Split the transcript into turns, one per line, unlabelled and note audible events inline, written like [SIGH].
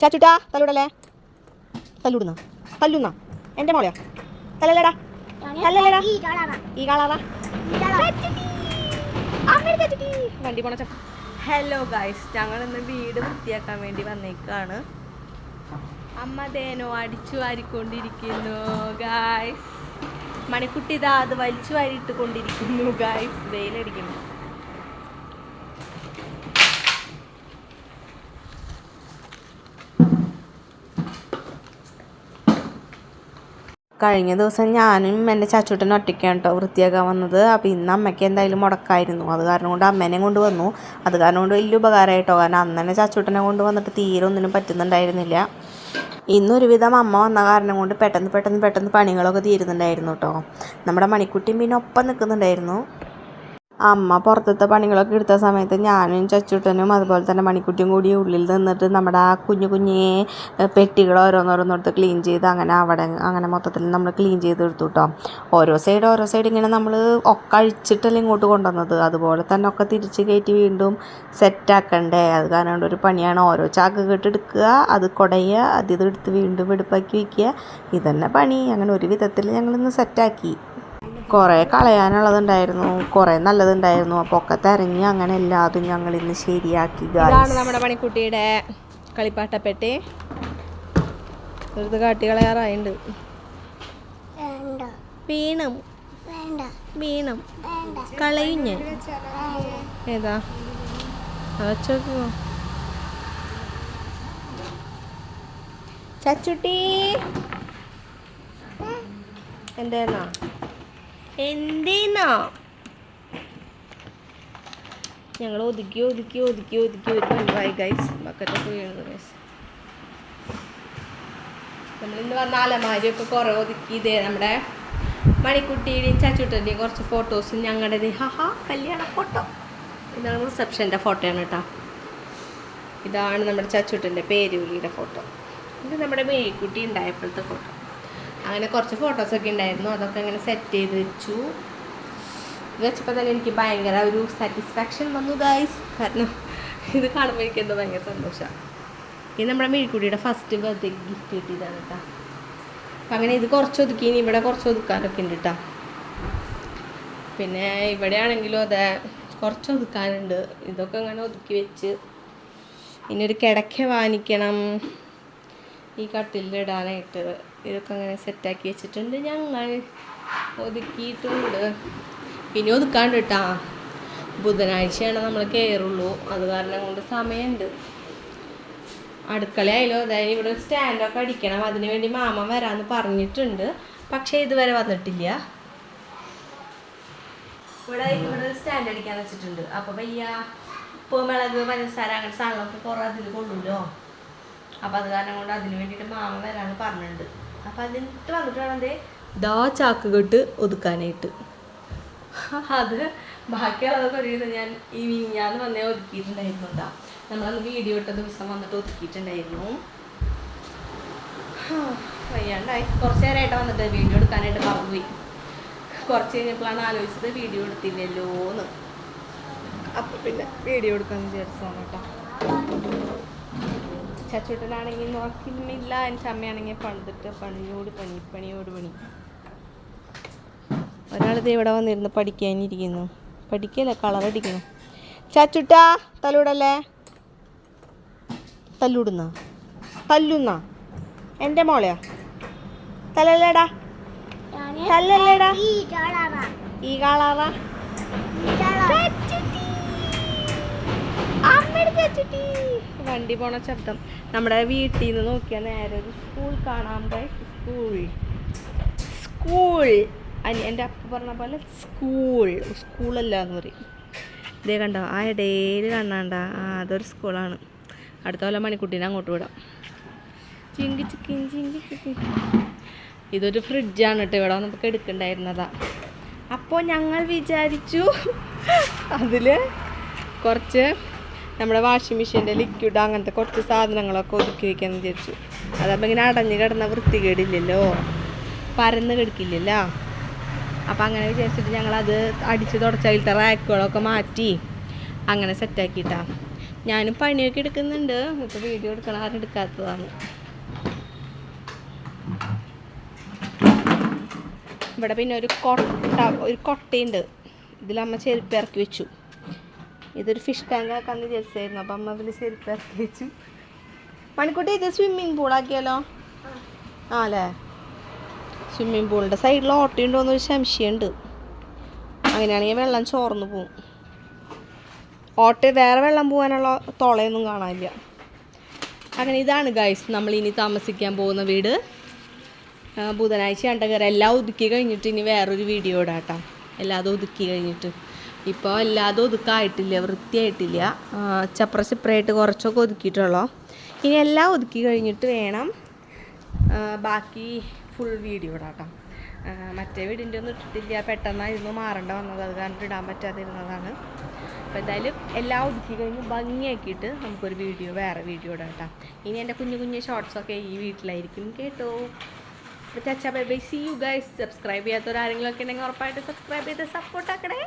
ചാച്ചുട്ടാ തല്ലൂടല്ലേ? തല്ലൂടുന്ന? തല്ലുന്ന? എന്റെ മോളെയാ? തല്ലല്ലേടാ? തല്ലല്ലേടാ? ഈ കാളാവാ. വണ്ടി പോണ ഹലോ ഗൈസ് ഞങ്ങൾ ഇന്ന് വീട് വൃത്തിയാക്കാൻ വേണ്ടി വന്നേക്കാണ്. അമ്മ തേനോ അടിച്ചു വാരിക്കൊണ്ടിരിക്കുന്നു ഗായ്സ് മണിക്കുട്ടി ഇതാ അത് വലിച്ചു വാരിയിട്ട് കൊണ്ടിരിക്കുന്നു ഗായ്സ് വെയിലടിക്കുന്നു. കഴിഞ്ഞ ദിവസം ഞാനും എന്റെ ചാച്ചൂട്ടനും ഒറ്റയ്ക്കാണ് കേട്ടോ വൃത്തിയാക്കാൻ വന്നത്. അപ്പോൾ ഇന്ന് അമ്മയ്ക്ക് എന്തായാലും മുടക്കായിരുന്നു. അത് കാരണം കൊണ്ട് അമ്മേനെ കൊണ്ട് വന്നു അത് കാരണം കൊണ്ട് വലിയ ഉപകാരമായിട്ടോ കാരണം അന്ന് ചാച്ചൂട്ടനെ കൊണ്ട് വന്നിട്ട് തീരെ ഒന്നിനും പറ്റുന്നുണ്ടായിരുന്നില്ല. ഇന്നൊരുവിധം അമ്മ വന്ന കാരണം കൊണ്ട് പെട്ടെന്ന് പെട്ടെന്ന് പെട്ടെന്ന് പണികളൊക്കെ തീരുന്നുണ്ടായിരുന്നു കേട്ടോ. നമ്മുടെ മണിക്കുട്ടിയും പിന്നെ ഒപ്പം നിൽക്കുന്നുണ്ടായിരുന്നു. അമ്മ പുറത്തത്തെ പണികളൊക്കെ എടുത്ത സമയത്ത് ഞാനും ചച്ചുട്ടനും അതുപോലെ തന്നെ മണിക്കുട്ടിയും കൂടി ഉള്ളിൽ നിന്നിട്ട് നമ്മുടെ ആ കുഞ്ഞു കുഞ്ഞേ പെട്ടികൾ ഓരോന്നോരോന്നോർത്ത് ക്ലീൻ ചെയ്ത് അങ്ങനെ അവിടെ അങ്ങനെ മൊത്തത്തിൽ നമ്മൾ ക്ലീൻ ചെയ്ത് എടുത്തു കേട്ടോ ഓരോ സൈഡ് ഓരോ സൈഡ് ഇങ്ങനെ നമ്മൾ ഒക്കെ അഴിച്ചിട്ടല്ല ഇങ്ങോട്ട് കൊണ്ടുവന്നത്. അതുപോലെ തന്നെ ഒക്കെ തിരിച്ച് കയറ്റി വീണ്ടും സെറ്റാക്കണ്ടേ അത് കാരണം ഒരു പണിയാണ്. ഓരോ ചാക്ക് കെട്ടെടുക്കുക അത് കുടയുക അത് ഇത് എടുത്ത് വീണ്ടും വെടുപ്പാക്കി വയ്ക്കുക ഇതന്നെ പണി. അങ്ങനെ ഒരു വിധത്തിൽ ഞങ്ങളിന്ന് സെറ്റാക്കി കുറേ കളയാനുള്ളതുണ്ടായിരുന്നു കുറേ നല്ലതുണ്ടായിരുന്നു. അപ്പോൾ ഒക്കെ തിരഞ്ഞ് അങ്ങനെ എല്ലാതും ഞങ്ങൾ ഇന്ന് ശരിയാക്കി ഇതാണ് നമ്മുടെ പണിക്കുട്ടിയുടെ കളിപ്പാട്ടപ്പെട്ടി. കാട്ടി കളയാറായിണ്ട്.
വേണ്ട.
വീണം.
വേണ്ട.
വീണം. കളയും ഞാൻ ഏതാ? അച്ചോക്കോ ചച്ചുട്ടി. എന്തേന്നാ എന്തേന്നാ? ഞങ്ങൾ ഒതുക്കി ഒതുക്കി ഒതുക്കി ഒതുക്കി ഒരു വലുതായി ഗൈസ് ബക്കറ്റൊക്കെ വീണത് ഗൈസ് നമ്മളിന്ന് വന്ന അലമാരിയൊക്കെ കുറേ ഒതുക്കി ഇതേ നമ്മുടെ മണിക്കുട്ടിയുടെയും ചച്ചുട്ടന്റെയും കുറച്ച് ഫോട്ടോസും ഞങ്ങളുടെ ഹഹാ കല്യാണ ഫോട്ടോ ഇതാണ് റിസപ്ഷന്റെ ഫോട്ടോയാണ് കേട്ടോ. ഇതാണ് നമ്മുടെ ചച്ചുട്ടന്റെ പേരുവിളിയുടെ ഫോട്ടോ ഇത് നമ്മുടെ മേരിക്കുട്ടി ഉണ്ടായപ്പോഴത്തെ ഫോട്ടോ അങ്ങനെ കുറച്ച് ഫോട്ടോസൊക്കെ ഉണ്ടായിരുന്നു. അതൊക്കെ അങ്ങനെ സെറ്റ് ചെയ്ത് വെച്ചു. വെച്ചപ്പോൾ തന്നെ എനിക്ക് ഭയങ്കര ഒരു സാറ്റിസ്ഫാക്ഷൻ വന്നു ഗൈസ് കാരണം ഇത് കാണുമ്പോൾ എനിക്ക് എന്തോ ഭയങ്കര സന്തോഷമാണ് ഇത് നമ്മുടെ മേരിക്കുട്ടിയുടെ ഫസ്റ്റ് ബർത്ത്ഡേ ഗിഫ്റ്റ് കിട്ടിയതാണ് കേട്ടോ. അപ്പം അങ്ങനെ ഇത് കുറച്ച് ഒതുക്കി ഇനി ഇവിടെ കുറച്ച് ഒതുക്കാനൊക്കെ ഉണ്ട് കേട്ടോ. പിന്നെ ഇവിടെയാണെങ്കിലും അതെ കുറച്ച് ഒതുക്കാനുണ്ട്. ഇതൊക്കെ അങ്ങനെ ഒതുക്കി വെച്ച് ഇനി ഒരു കിടക്ക വാങ്ങിക്കണം ഈ കട്ടിലിടാനായിട്ട് ഇതൊക്കെ അങ്ങനെ സെറ്റാക്കി വെച്ചിട്ടുണ്ട്. ഞങ്ങൾ ഒതുക്കിയിട്ടുണ്ട്. പിന്നെ ഒതുക്കാണ്ട് കേട്ടാ ബുധനാഴ്ചയാണ് നമ്മൾ കയറുള്ളൂ അത് കാരണം കൊണ്ട് സമയമുണ്ട് അടുക്കളയായാലും അതായത് ഇവിടെ ഒരു സ്റ്റാൻഡൊക്കെ അടിക്കണം. അതിന് വേണ്ടി മാമൻ വരാമെന്ന് പറഞ്ഞിട്ടുണ്ട്. പക്ഷേ ഇതുവരെ വന്നിട്ടില്ല. ഇവിടെ ഇവിടെ സ്റ്റാൻഡ് അടിക്കാൻ വെച്ചിട്ടുണ്ട്. അപ്പോൾ വയ്യ ഇപ്പോൾ മിളക് പഞ്ചസാര അങ്ങനെ സാധനങ്ങളൊക്കെ കുറേ അതിൽ കൊള്ളുമല്ലോ അപ്പം അത് കാരണം കൊണ്ട് അതിന് വേണ്ടിയിട്ട് മാമ വരാമെന്ന് പറഞ്ഞിട്ടുണ്ട്. അപ്പം അതിട്ട് വന്നിട്ട് വേണം ദേ ദാ ചാക്ക് കെട്ട് ഒതുക്കാനായിട്ട്. [LAUGHS] അത് ബാക്കിയുള്ളതൊക്കെ ഒരു ഞാൻ ഈ മിഞ്ഞാന്ന് വന്നേ ഒതുക്കിയിട്ടുണ്ടായിരുന്നു എന്താ നമ്മളന്ന് വീഡിയോ ഇട്ട ദിവസം വന്നിട്ട് ഒതുക്കിയിട്ടുണ്ടായിരുന്നു. വയ്യാണ്ടായി. കുറച്ച് നേരമായിട്ട് വന്നിട്ട് വീഡിയോ എടുക്കാനായിട്ട് മറന്നുപോയി. കുറച്ച് കഴിഞ്ഞപ്പോഴാണ് ആലോചിച്ചത് വീഡിയോ എടുത്തില്ലല്ലോ എന്ന് അപ്പം പിന്നെ വീഡിയോ എടുക്കാമെന്ന് വിചാരിച്ചു കേട്ടോ. ചച്ചുട്ടനാണെങ്കിൽ നോക്കുന്നില്ല എന്റെ അമ്മയാണെങ്കിൽ പണിതിട്ട് പണിയോട് പണി പണിയോട് പണി. ഒരാളിത് ഇവിടെ വന്നിരുന്ന് പഠിക്കാനിരിക്കുന്നു. പഠിക്കല്ലേ? കളറടിക്കുന്നു ചച്ചുട്ടാ തല്ലൂടല്ലേ? തല്ലൂടുന്ന? തല്ലുന്ന? എന്റെ മോളെയാ? തലല്ലേടാ തല്ലല്ലേടാ?
ഈ ചോളാവാ
ഈ കാളാവാ
ഈ ചോളാ
അമ്മയുടെ ചച്ചുട്ടി വണ്ടി പോണ ശബ്ദം. നമ്മുടെ വീട്ടിൽ നിന്ന് നോക്കിയാൽ നേരെ ഒരു സ്കൂൾ കാണാൻ പോയി സ്കൂൾ. സ്കൂൾ. അനി എന്റെ അപ്പ പറഞ്ഞ പോലെ സ്കൂൾ. സ്കൂളല്ല എന്ന് പറയും. ഇതേ കണ്ടോ ആ ഇടയിൽ കാണാണ്ട ആ അതൊരു സ്കൂളാണ്. അടുത്ത കൊല്ലം മണിക്കുട്ടീനെ അങ്ങോട്ട് വിടാം. ചിങ്കി ചിക്കിൻ ചിങ്കി ചിക്കി. ഇതൊരു ഫ്രിഡ്ജാണ് കേട്ടോ ഇവിടെ നമുക്ക് എടുക്കണ്ടായിരുന്നതാ അപ്പോൾ ഞങ്ങൾ വിചാരിച്ചു അതിൽ കുറച്ച് നമ്മുടെ വാഷിംഗ് മെഷീന്റെ ലിക്വിഡ് അങ്ങനത്തെ കുറച്ച് സാധനങ്ങളൊക്കെ ഒതുക്കി വെക്കാന്ന് വിചാരിച്ചു. അതപ്പോൾ ഇങ്ങനെ അടഞ്ഞ് കിടന്ന വൃത്തികേടില്ലല്ലോ. പരന്ന് കിടക്കില്ലല്ലോ. അപ്പം അങ്ങനെ വിചാരിച്ചിട്ട് ഞങ്ങളത് അടിച്ച് തുടച്ച അതിലത്തെ റാക്കുകളൊക്കെ മാറ്റി അങ്ങനെ സെറ്റാക്കിയിട്ടാ ഞാനും പണിയൊക്കെ എടുക്കുന്നുണ്ട്. ഇപ്പോൾ വീഡിയോ എടുക്കണ ആരും എടുക്കാത്തതാണ്. ഇവിടെ പിന്നെ ഒരു കൊട്ട ഒരു കൊട്ടയുണ്ട്. ഇതിലമ്മ ചെരുപ്പ് ഇറക്കി വെച്ചു. ഇതൊരു ഫിഷ് ടാങ്ക് ആക്കാന്ന് വിചാരിച്ചായിരുന്നു. അപ്പം അമ്മ അതിൽ ശരിക്കും വെച്ചു. മണിക്കുട്ടി ഇത് സ്വിമ്മിങ് പൂളാക്കിയാലോ ആ അല്ലേ? സ്വിമ്മിങ് പൂളിന്റെ സൈഡിൽ ഓട്ടയുണ്ടോയെന്നൊരു സംശയമുണ്ട്. അങ്ങനെയാണെങ്കിൽ വെള്ളം ചോർന്ന് പോവും. ഓട്ട വേറെ വെള്ളം പോകാനുള്ള തുളയൊന്നും കാണാനില്ല. അങ്ങനെ ഇതാണ് ഗൈസ് നമ്മൾ ഇനി താമസിക്കാൻ പോകുന്ന വീട്. ബുധനാഴ്ച കണ്ട കയറി എല്ലാം ഒതുക്കി കഴിഞ്ഞിട്ട് ഇനി വേറൊരു വീഡിയോ ഇടാം കേട്ടോ. എല്ലാതും ഒതുക്കി കഴിഞ്ഞിട്ട്. ഇപ്പോൾ എല്ലാതും ഒതുക്കായിട്ടില്ല വൃത്തിയായിട്ടില്ല. ചപ്ര ചിപ്രയായിട്ട് കുറച്ചൊക്കെ ഒതുക്കിയിട്ടുള്ളൂ? ഇനി എല്ലാം ഒതുക്കി കഴിഞ്ഞിട്ട് വേണം ബാക്കി ഫുൾ വീഡിയോ ഇടാട്ടോ മറ്റേ വീടിന്റെ ഒന്നും ഇട്ടിട്ടില്ല. പെട്ടെന്നായിരുന്നു മാറേണ്ട വന്നത്. അത് കാരണം ഇടാൻ പറ്റാതിരുന്നതാണ്. അപ്പോൾ എന്തായാലും എല്ലാം ഒതുക്കി കഴിഞ്ഞ് ഭംഗിയാക്കിയിട്ട് നമുക്കൊരു വീഡിയോ വേറെ വീഡിയോ ഇടാം കേട്ടോ ഇനി എന്റെ കുഞ്ഞു കുഞ്ഞു ഷോർട്സൊക്കെ ഈ വീട്ടിലായിരിക്കും കേട്ടോ. അപ്പോൾ ചച്ചാ bye bye see you guys subscribe ചെയ്യാത്തവരാരെങ്കിലും ഒക്കെ ഉണ്ടെങ്കിൽ ഉറപ്പായിട്ട് സബ്സ്ക്രൈബ് ചെയ്ത് സപ്പോർട്ട് ആക്കണേ.